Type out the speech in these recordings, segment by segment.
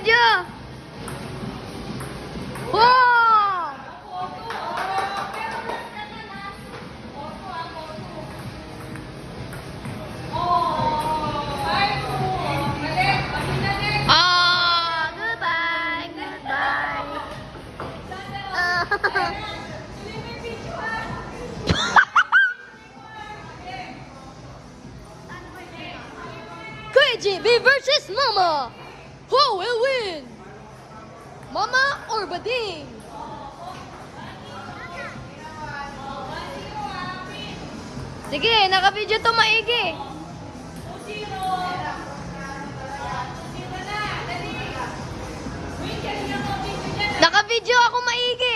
Video. Oh, ah, goodbye, goodbye. Versus Mama. Who will win? Mama or Bading? Sige, naka-video to maigi. Naka-video ako maigi.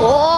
오!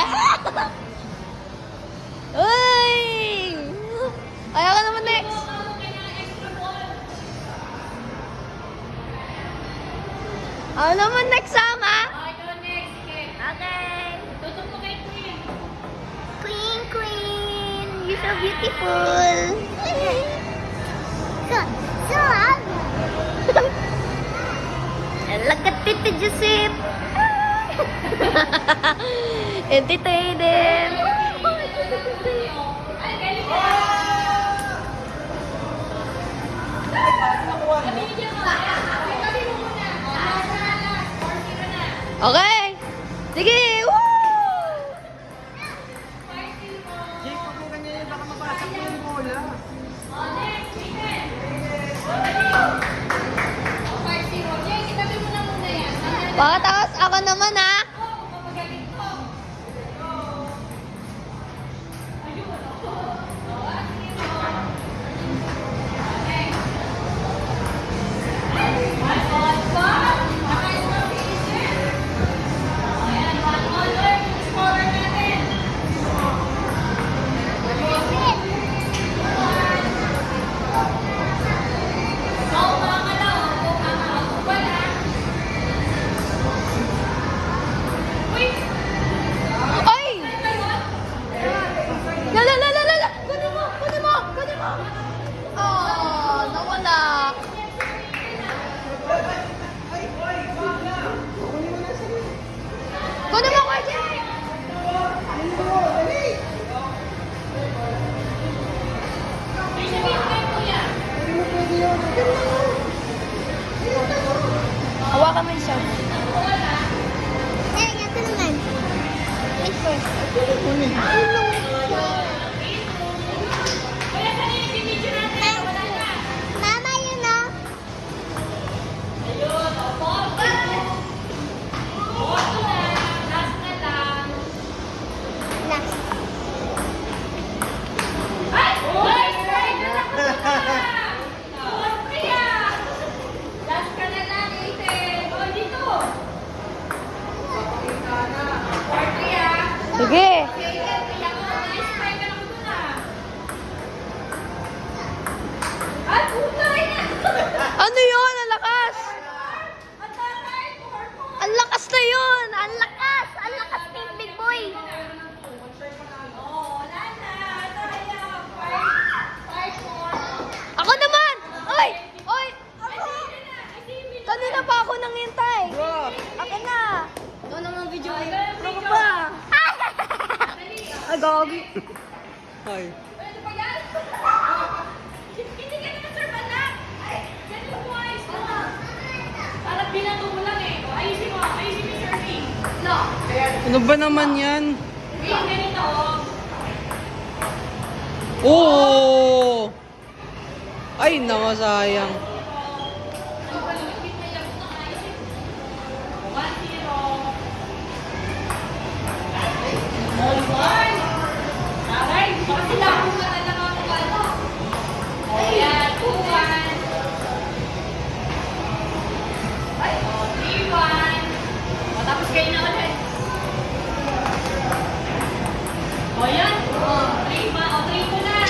Uy! Ayaw ka naman next. Ako naman next, sama. Okay. Queen, queen. You're so beautiful. so, so ah. ugly. Look at Tita Joseph. Entertaining! Okay! Sige! Woo! O, tapos ako naman ah! Hawakan kami siya. Ay, ito naman. Wait first. Kunin. gagi. Ay. Ano ba naman yan? Yung ganito. Oo! Ay, nawa sayang. One zero. One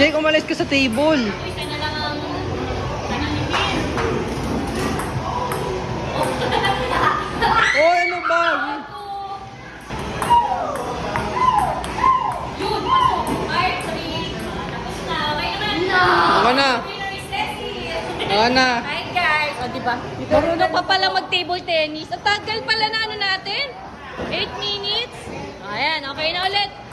Jake, umalis ka sa table. Oh, ano ba? Ano na? Ano na? Ah, Hi guys! O diba? Marunong pa pala mag-table tennis. Ang tagal pala na ano natin? 8 minutes? Ayan, okay na ulit.